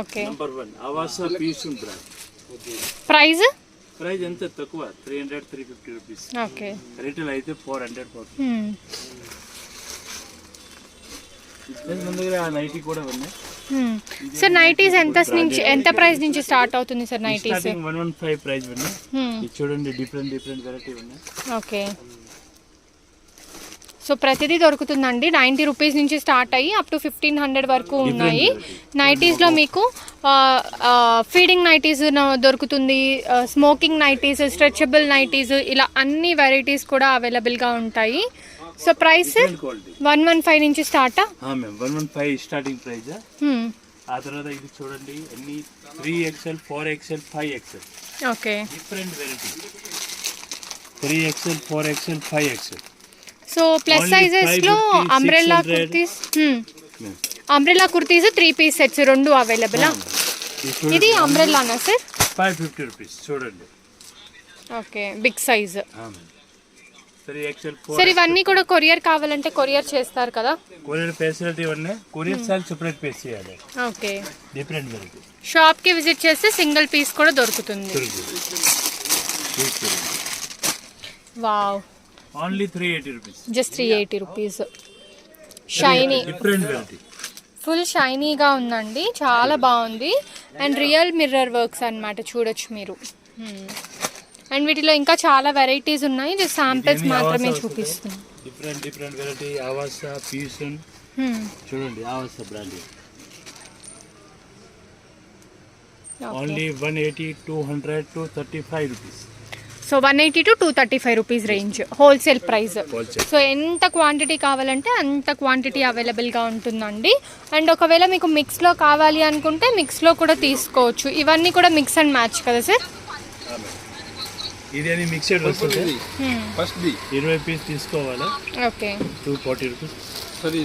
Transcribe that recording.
Okay number one Avasa piece brand price price ఎంత? తక్కువ. Three hundred three fifty rupees okay retail అయితే four hundred పడుతుంది మన దగ్గర నైటీ కూడా ఉన్నాయి. సార్ నైటీస్ ఎంత నుంచి ఎంత ప్రైస్ నుంచి స్టార్ట్ అవుతుంది sir nighties one one. Five price ఉన్నాయి చూడండి డిఫరెంట్ డిఫరెంట్ వెరైటీ ఉన్నాయి ఓకే సో ప్రతిదీ దొరుకుతుందండి. నైంటీ రూపీస్ నుంచి స్టార్ట్ అయ్యి అప్ టు ఫిఫ్టీన్ హండ్రెడ్ వరకు ఉన్నాయి. నైటీస్లో మీకు ఫీడింగ్ నైటీస్ దొరుకుతుంది స్మోకింగ్ నైటీస్ స్ట్రెచబుల్ నైటీస్ ఇలా అన్ని వెరైటీస్ కూడా అవైలబుల్గా ఉంటాయి. So price one one five నుంచి స్టార్టా? One one five starting price ఆ తర్వాత ఇది చూడండి అన్ని three XL four XL five XL. Okay. Different variety three XL four XL five XL. So plus సైజెస్లో 550, umbrella 600. Kurtis umbrella kurtis three piece sets రెండు అవైలబులా ఇది అంబ్రెల్లానా సార్ ఫైవ్ ఫిఫ్టీ రూపీస్ చూడండి. ఓకే బిగ్ సైజ్ సార్ ఇవన్నీ కూడా courier కావాలంటే courier చేస్తారు కదా? కొరియర్ ఫెసిలిటీ ఉన్నాయి కొరియర్ సార్ సెపరేట్ పే చేయాలి. ఓకే డిఫరెంట్ వెరైటీ షాప్కి విజిట్ చేస్తే సింగిల్ పీస్ కూడా దొరుకుతుంది. Wow only three eighty rupees just three eighty rupees shiny full షైనీగా ఉందండి. చాలా బాగుంది. అండ్ రియల్ మిర్రర్ వర్క్స్ అన్నమాట. చూడొచ్చు మీరు. అండ్ వీటిలో ఇంకా చాలా వెరైటీస్ ఉన్నాయి. ఇది శాంపిల్స్ మాత్రమే చూపిస్తుంది. డిఫరెంట్ డిఫరెంట్ వెరైటీ ఆవాస పీసన్ Hmm. చూడండి Avasa brand. Only one eighty two hundred two thirty five rupees so one eighty to two thirty five rupees range wholesale price. So ఎంత క్వాంటిటీ కావాలంటే అంత క్వాంటిటీ అవైలబుల్గా ఉంటుందండి. అండ్ ఒకవేళ మీకు మిక్స్లో కావాలి అనుకుంటే మిక్స్లో కూడా తీసుకోవచ్చు. ఇవన్నీ కూడా మిక్స్ అండ్ మ్యాచ్ కదా సార్? ఇది అని మిక్సెడ్ వస్తుంది? Hmm. ఫస్ట్ ఇరవై పీస్ తీసుకోవాలా? ఓకే. Two forty rupees. సరే